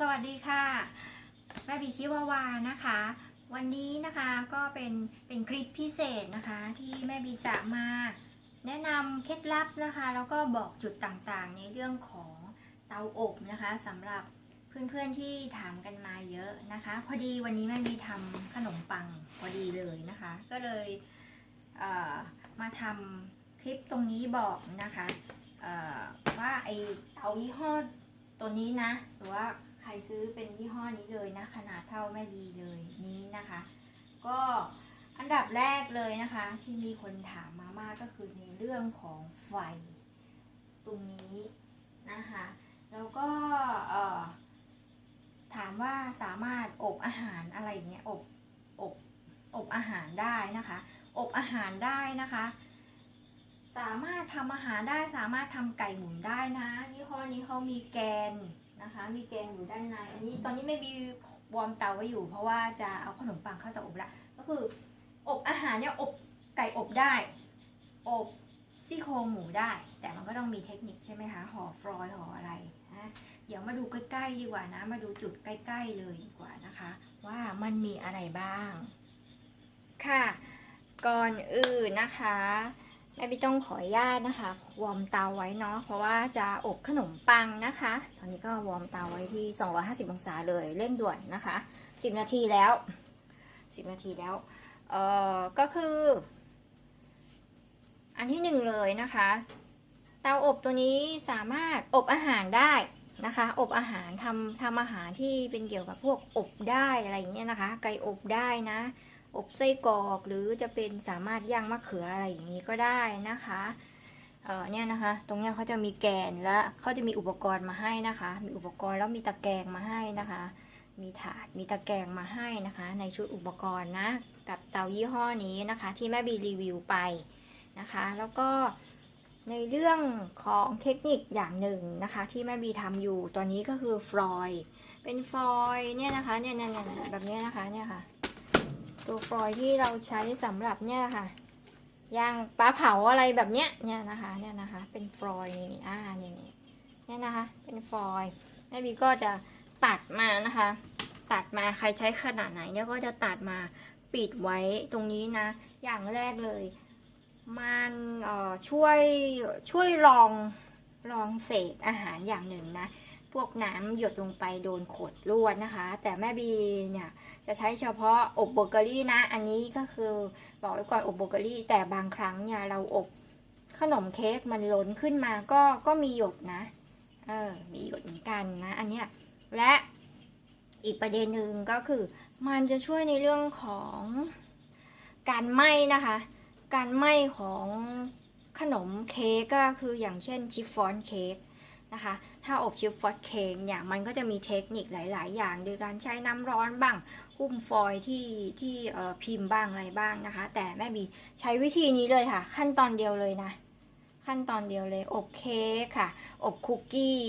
สวัสดีค่ะ แม่บีชิวาวานะคะ วันนี้นะคะก็เป็นเป็นคลิปพิเศษนะคะ ที่แม่บีจะมาแนะนำเคล็ดลับนะคะ แล้วก็บอกจุดต่างๆ ในเรื่องของเตาอบนะคะสำหรับเพื่อนๆที่ถามกันมาเยอะนะคะ พอดีวันนี้แม่บีทำขนมปังพอดีเลยนะคะ ก็เลยเมาทำคลิปตรงนี้บอกนะคะว่าไอเตายี่ห้อตัวนี้นะหรือว่า ครซื้อเป็นยี่ห้อนี้เลยนะ ขนาดเท่าแม่ดีเลยนี้นะคะ ก็อันดับแรกเลยนะคะ ที่มีคนถามมามากก็คือในเรื่องของไฟตรงนี้นะคะ แล้วก็ถามว่าสามารถอบอาหารอะไรอย่างเงี้ยอบอบอบอาหารได้นะคะ อบอาหารได้นะคะ สามารถทำอาหารได้สามารถทำไก่หมุนได้นะยี่ห้อนี้เขามีแกน นะคะ มีแกนอยู่ด้านใน อันนี้ตอนนี้ไม่มีวอร์มเตาไว้อยู่ เพราะว่าจะเอาขนมปังเข้าเตาอบละ ก็คืออบอาหารเนี่ยอบไก่อบได้ อบซี่โครงหมูได้ แต่มันก็ต้องมีเทคนิคใช่ไหมคะห่อฟรอยห่ออะไรนะเดี๋ยวมาดูใกล้ๆดีกว่านะ มาดูจุดใกล้ ๆ เลยดีกว่านะคะ ว่ามันมีอะไรบ้าง ค่ะ ก่อนอื่นนะคะ แม่พี่ต้องขออนุญาตนะคะ วอร์มเตาไว้เนาะเพราะว่าจะอบขนมปังนะคะ ตอนนี้ก็วอร์มเตาไว้ที่ 250 องศาเลยเร่งด่วนนะคะ 10 นาทีแล้ว 10 นาทีแล้วเอ่อก็คือ อันที่หนึ่งเลยนะคะ เตาอบตัวนี้สามารถอบอาหารได้นะคะ อบอาหารทำทำอาหารที่เป็นเกี่ยวกับพวกอบได้อะไรอย่างเงี้ยนะคะ ไก่อบได้นะ อบไส้กรอกหรือจะเป็นสามารถย่างมะเขืออะไรอย่างนี้ก็ได้นะคะเออเนี่ยนะคะ ตรงเนี้ยเขาจะมีแกนและเขาจะมีอุปกรณ์มาให้นะคะ มีอุปกรณ์แล้วมีตะแกรงมาให้นะคะ มีถาดมีตะแกรงมาให้นะคะ ในชุดอุปกรณ์นะกับเตายี่ห้อนี้นะคะ ที่แม่บีรีวิวไปนะคะ แล้วก็ในเรื่องของเทคนิคอย่างหนึ่งนะคะ ที่แม่บีทำอยู่ตัวนี้ก็คือฟลอยเป็นฟลอยเนี่ยนะคะเนี่ยเนี่ยเนี่ยแบบเนี้ยนะคะเนี่ยค่ะ ตัวฟอยที่เราใช้สำหรับเนี่ยค่ะย่างปลาเผาอะไรแบบเนี้ยเนี่ยนะคะเนี่ยนะคะเป็นฟอยนี่อ่าเนี่ยเนี่ยเนี่ยนะคะเป็นฟอยแม่บีก็จะตัดมานะคะ ตัดมาใครใช้ขนาดไหนเนี่ยก็จะตัดมาปิดไว้ตรงนี้นะ อย่างแรกเลย มันเอ่อช่วยช่วยรองรองเศษอาหารอย่างหนึ่งนะ พวกน้ำหยดลงไปโดนขดลวดนะคะ แต่แม่บีเนี่ย จะใช้เฉพาะอบเบเกอรี่นะ อันนี้ก็คือบอกไว้ก่อนอบเบเกอรี่ แต่บางครั้งเนี่ยเราอบขนมเค้กมันล้นขึ้นมาก็ก็มีหยดนะ เออ มีหยดเหมือนกันนะ อันเนี้ย และอีกประเด็นหนึ่งก็คือ มันจะช่วยในเรื่องของการไหม้นะคะ การไหม้ของขนมเค้กก็คืออย่างเช่นชิฟฟ่อนเค้ก นะคะ ถ้าอบชิฟฟ่อนเค้กเนี่ยมันก็จะมีเทคนิคหลาย ๆ อย่าง โดยการใช้น้ำร้อนบ้างหุ้มฟอยล์ที่ที่พิมพ์บ้างอะไรบ้างนะคะ แต่แม่บีใช้วิธีนี้เลยค่ะ ขั้นตอนเดียวเลยนะ ขั้นตอนเดียวเลย อบเค้กค่ะ อบคุกกี้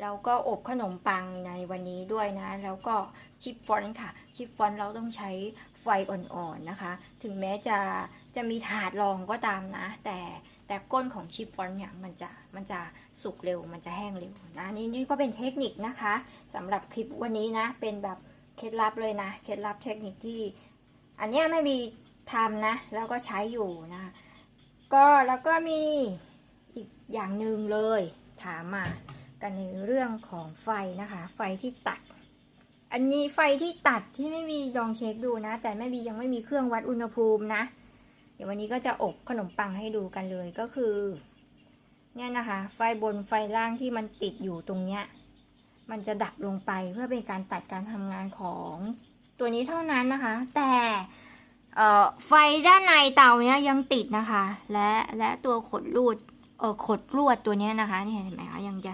แล้วก็อบขนมปังในวันนี้ด้วยนะ แล้วก็ชิฟฟอนค่ะ ชิฟฟอนเราต้องใช้ไฟอ่อนๆนะคะ ถึงแม้จะจะมีถาดรองก็ตามนะ แต่ แต่ก้นของชิฟฟ่อนเนี่ยมันจะมันจะสุกเร็ว มันจะแห้งเร็วนะนี่นี่ก็เป็นเทคนิคนะคะสำหรับคลิปวันนี้นะ เป็นแบบเคล็ดลับเลยนะเคล็ดลับเทคนิคที่ อันนี้ไม่มีทำนะ แล้วก็ใช้อยู่นะก็แล้วก็มีอีกอย่างหนึ่งเลยถามมากันในเรื่องของไฟนะคะ ไฟที่ตัด อันนี้ไฟที่ตัดที่ไม่มีลองเช็คดูนะ แต่ไม่มียังไม่มีเครื่องวัดอุณหภูมินะ เดี๋ยววันนี้ก็จะอบขนมปังให้ดูกันเลยก็คือ เนี่ยนะคะ ไฟบนไฟล่างที่มันติดอยู่ตรงเนี้ยมันจะดับลงไปเพื่อเป็นการตัดการทำงานของตัวนี้เท่านั้นนะคะ แต่ไฟด้านในเตาเนี้ยยังติดนะคะ และและตัวขดลวดเออขดลวดตัวเนี้ยนะคะเนี่ยเห็นไหมคะยังจะ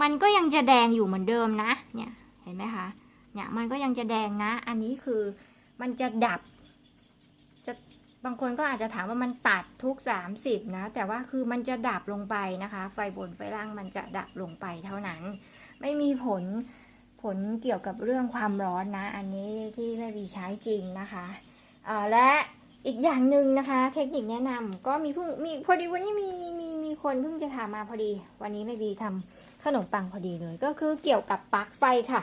มันก็ยังจะแดงอยู่เหมือนเดิมนะ เนี่ยเห็นไหมคะเนี่ยมันก็ยังจะแดงนะ อันนี้คือมันจะดับ บางคนก็อาจจะถามว่ามันตัดทุก 30 นะ แต่ว่าคือมันจะดับลงไปนะคะ ไฟบนไฟล่างมันจะดับลงไปเท่านั้น ไม่มีผลผลเกี่ยวกับเรื่องความร้อนนะ อันนี้ที่แม่บีใช้จริงนะคะและอีกอย่างหนึ่งนะคะ เทคนิคแนะนำก็มีเพิ่งมีพอดีวันนี้มีมีมีคนเพิ่งจะถามมาพอดี วันนี้แม่บีทำขนมปังพอดีเลย ก็คือเกี่ยวกับปลั๊กไฟค่ะ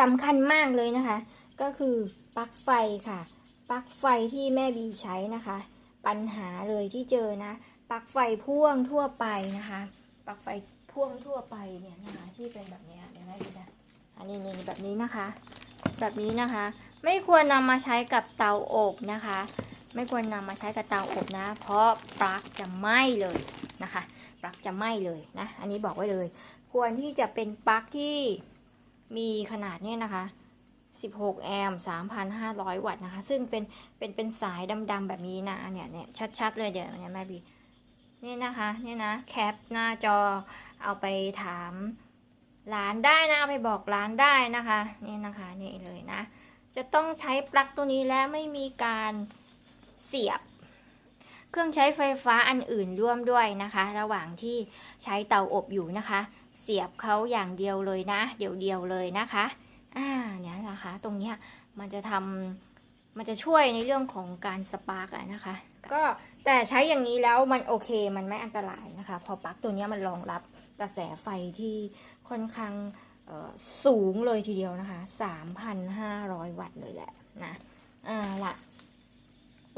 สำคัญมากเลยนะคะ ก็คือปลั๊กไฟค่ะ ปลั๊กไฟที่แม่บีใช้นะคะ ปัญหาเลยที่เจอนะปลั๊กไฟพ่วงทั่วไปนะคะปลั๊กไฟพ่วงทั่วไปเนี่ยนะคะที่เป็นแบบนี้เดี๋ยวแม่บีจะอันนี้นี่แบบนี้นะคะ แบบนี้นะคะ ไม่ควรนำมาใช้กับเตาอบนะคะ ไม่ควรนำมาใช้กับเตาอบนะ เพราะปลั๊กจะไหม้เลยนะคะปลั๊กจะไหม้เลยนะ อันนี้บอกไว้เลย ควรที่จะเป็นปลั๊กที่มีขนาดเนี่ยนะคะ 16 แอมป์ 3,500 วัตต์นะคะ ซึ่งเป็น เป็น เป็นสายดำๆแบบนี้นะ เนี่ย เนี่ย ชัด ๆ เลยเดี๋ยวเนี่ยแม่บีนี่นะคะ เนี่ยนะ แคปหน้าจอ เอาไปถามร้านได้นะ ไปบอกร้านได้นะคะ นี่นะคะ นี่เลยนะ จะต้องใช้ปลั๊กตัวนี้และไม่มีการเสียบ เครื่องใช้ไฟฟ้าอันอื่นร่วมด้วยนะคะ ระหว่างที่ใช้เตาอบอยู่นะคะ เสียบเขาอย่างเดียวเลยนะ เดียวเดียวๆเลยนะคะ อ่าเนี่ยนะคะ ตรงเนี้ยมันจะทำมันจะช่วยในเรื่องของการสปาร์กอะนะคะ ก็แต่ใช้อย่างนี้แล้วมันโอเคมันไม่อันตรายนะคะ พอปลั๊กตัวนี้มันรองรับกระแสไฟที่ค่อนข้างสูงเลยทีเดียวนะคะ 3,500 วัตต์เลยแหละนะอ่าละ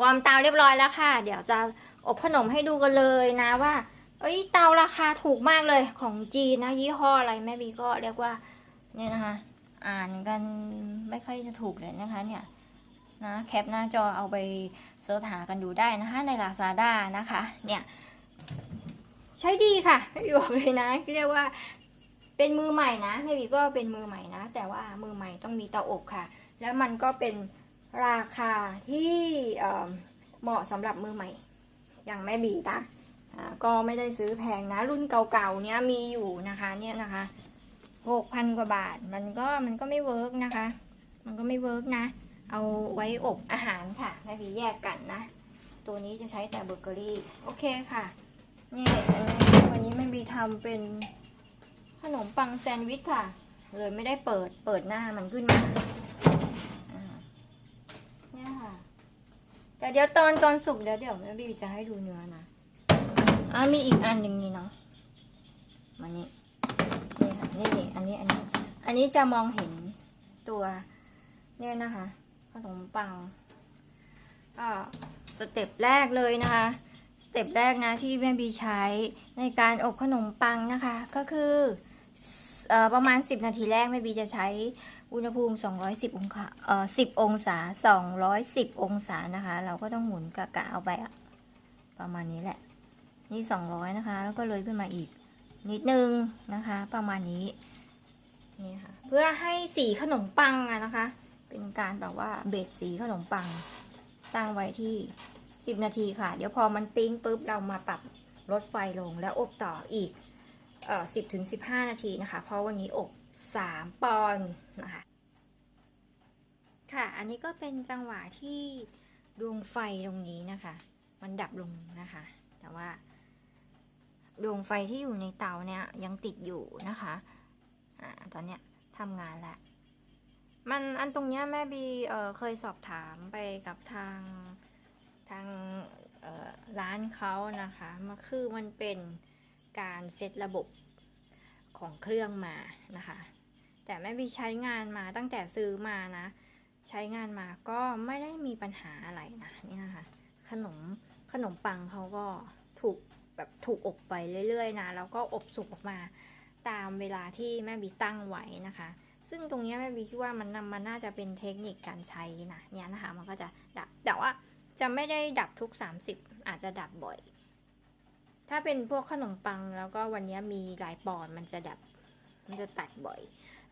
วอมเตาเรียบร้อยแล้วค่ะ เดี๋ยวจะอบขนมให้ดูกันเลยนะว่า เอ้ยเตาราคาถูกมากเลยของจีนนะ ยี่ห้ออะไรแม่บีก็เรียกว่าเนี่ยนะคะ อ่านกันไม่ค่อยจะถูกเลยนะคะเนี่ยนะแคปหน้าจอเอาไปเสิร์ชหากันดูได้นะคะใน Lazada นะคะเนี่ยใช้ดีค่ะไม่บีบอกเลยนะเรียกว่าเป็นมือใหม่นะไม่บีก็เป็นมือใหม่นะ แต่ว่ามือใหม่ต้องมีเตาอบค่ะ แล้วมันก็เป็นราคาที่เเหมาะสำหรับมือใหม่ อย่างแม่บีนะก็ไม่ได้ซื้อแพงนะ รุ่นเก่าๆเนี้ยมีอยู่นะคะเนี่ยนะคะ หกพันกว่าบาท มันก็มันก็ไม่เวิร์กนะคะ มันก็ไม่เวิร์กนะ เอาไว้อบอาหารค่ะไม่มีแยกกันนะ ตัวนี้จะใช้แต่เบเกอรี่ โอเคค่ะ นี่วันนี้ไม่มีทำเป็นขนมปังแซนด์วิชค่ะ เลยไม่ได้เปิดเปิดหน้ามันขึ้นมาเนี่ยค่ะ แต่เดี๋ยวตอนตอนสุกเดี๋ยวเดี๋ยวแม่บีจะให้ดูเนื้อนะอ่ามีอีกอันหนึ่งนี่เนาะมานี่ นี่ อันนี้ อันนี้ อันนี้จะมองเห็นตัวเนี่ยนะคะขนมปังก็สเต็ปแรกเลยนะคะ สเต็ปแรกนะที่แม่บีใช้ในการอบขนมปังนะคะ ก็คืออประมาณ 10 นาทีแรกแม่บีจะใช้อุณหภูมิ 210 องศาเอ่อ10 องศา 210 องศานะคะ เราก็ต้องหมุนกะกะเอาไปอะประมาณนี้แหละ นี่ 200 นะคะ แล้วก็เลยขึ้นมาอีก นิดนึงนะคะ ประมาณนี้นี่ค่ะ เพื่อให้สีขนมปังอะนะคะ เป็นการแบบว่าเบสสีขนมปัง ตั้งไว้ที่ 10 นาทีค่ะ เดี๋ยวพอมันติ้งปุ๊บเรามาปรับลดไฟลงแล้วอบต่ออีกเอ่อ10ถึง15นาทีนะคะ เพราะวันนี้อบ3ปอนนะคะ ค่ะ อันนี้ก็เป็นจังหวะที่ดวงไฟตรงนี้นะคะ มันดับลงนะคะ แต่ว่า ดวงไฟที่อยู่ในเตาเนี่ยยังติดอยู่นะคะอ่าตอนเนี้ยทำงานแล้วมันอันตรงเนี้ยแม่บีเออเคยสอบถามไปกับทางทางเออร้านเขานะคะมันคือมันเป็นการเซตระบบของเครื่องมานะคะ แต่แม่บีใช้งานมาตั้งแต่ซื้อมานะ ใช้งานมาก็ไม่ได้มีปัญหาอะไรนะนี่นะคะขนมขนมปังเขาก็ถูก แบบถูกอบไปเรื่อยๆนะแล้วก็อบสุกออกมาตามเวลาที่แม่บีตั้งไว้นะคะ ซึ่งตรงนี้แม่บีคิดว่ามันนำมันน่าจะเป็นเทคนิคการใช้นะเนี่ยนะคะมันก็จะดับแต่ว่าจะไม่ได้ดับทุก 30 อาจจะดับบ่อย ถ้าเป็นพวกขนมปังแล้วก็วันนี้มีหลายปอนด์มันจะดับมันจะตัดบ่อย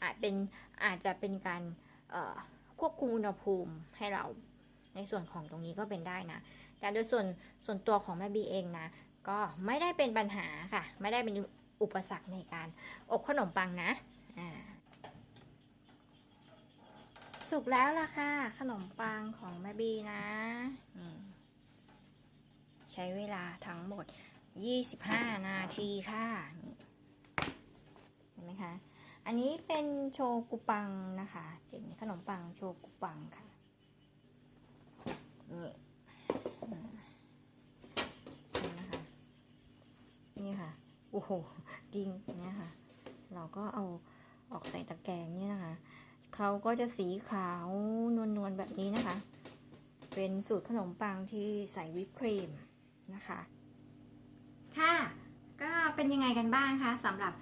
อาจเป็นอาจจะเป็นการควบคุมอุณหภูมิให้เราในส่วนของตรงนี้ก็เป็นได้นะ แต่โดยส่วนส่วนตัวของแม่บีเองนะ ก็ไม่ได้เป็นปัญหาค่ะ ไม่ได้เป็นอุปสรรคในการอบขนมปังนะสุกแล้วล่ะค่ะ ขนมปังของแม่บีนะใช้เวลาทั้งหมด 25 นาทีค่ะเห็นไหมคะอันนี้เป็นโชกุปังนะคะ เป็นขนมปังโชกุปังค่ะนี่อืม นี่ค่ะ โอ้โหจริงเนี่ยค่ะ เราก็เอาออกใส่ตะแกรงเนี่ยนะคะ เขาก็จะสีขาวนวลๆแบบนี้นะคะ เป็นสูตรขนมปังที่ใส่วิปครีมนะคะ ค่ะ ก็เป็นยังไงกันบ้างคะสำหรับ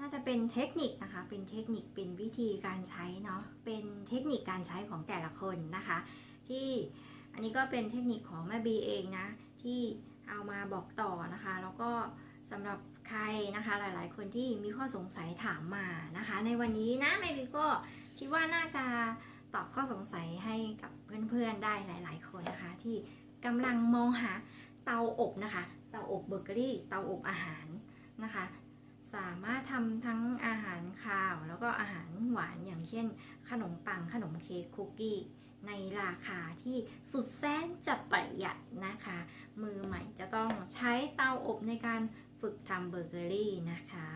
น่าจะเป็นเทคนิคนะคะ เป็นเทคนิค เป็นวิธีการใช้เนาะ เป็นเทคนิคการใช้ของแต่ละคนนะคะ ที่อันนี้ก็เป็นเทคนิคของแม่บีเองนะที่ เอามาบอกต่อนะคะ แล้วก็สำหรับใครนะคะหลายๆ คนที่มีข้อสงสัยถามมานะคะ ในวันนี้นะแม่บีก็คิดว่าน่าจะตอบข้อสงสัยให้กับเพื่อนๆได้หลาย ๆ คนนะคะ ที่กำลังมองหาเตาอบนะคะ เตาอบเบเกอรี่ เตาอบอาหารนะคะ สามารถทำทั้งอาหารคาว แล้วก็อาหารหวานอย่างเช่น ขนมปังขนมเค้กคุกกี้ ในราคาที่สุดแสนจะประหยัดนะคะ มือใหม่จะต้องใช้เตาอบในการฝึกทำเบเกอรี่นะคะ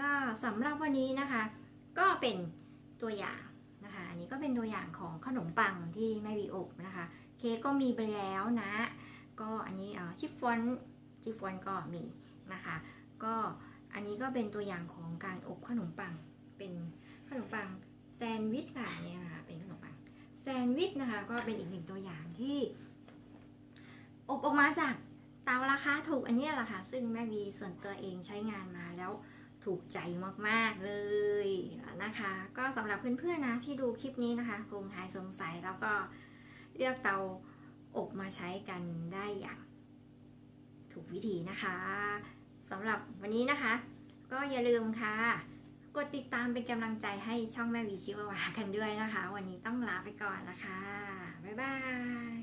ก็สำหรับวันนี้นะคะ ก็เป็นตัวอย่างนะคะอันนี้ก็เป็นตัวอย่างของขนมปังที่ไม่มีอบนะคะ เค้กก็มีไปแล้วนะ ก็อันนี้ชิฟฟอนชิฟฟอนก็มีนะคะ ก็อันนี้ก็เป็นตัวอย่างของการอบขนมปังเป็นขนมปังแซนด์วิชค่ะเนี่ยนะคะเป็นขนมปัง แซนด์วิชนะคะ ก็เป็นอีกหนึ่งตัวอย่างที่ อบออกมาจากเตาราคาถูกอันนี้แหละค่ะ ซึ่งแม่วีส่วนตัวเองใช้งานมาแล้วถูกใจมากๆเลยนะคะ ก็สำหรับเพื่อนๆนะที่ดูคลิปนี้นะคะ คงหายสงสัยแล้วก็เลือกเตาอบมาใช้กันได้อย่างถูกวิธีนะคะสำหรับวันนี้นะคะ ก็อย่าลืมค่ะ กดติดตามเป็นกำลังใจให้ช่องแม่วีชิวาวากันด้วยนะคะ วันนี้ต้องลาไปก่อนนะคะ บ๊ายบาย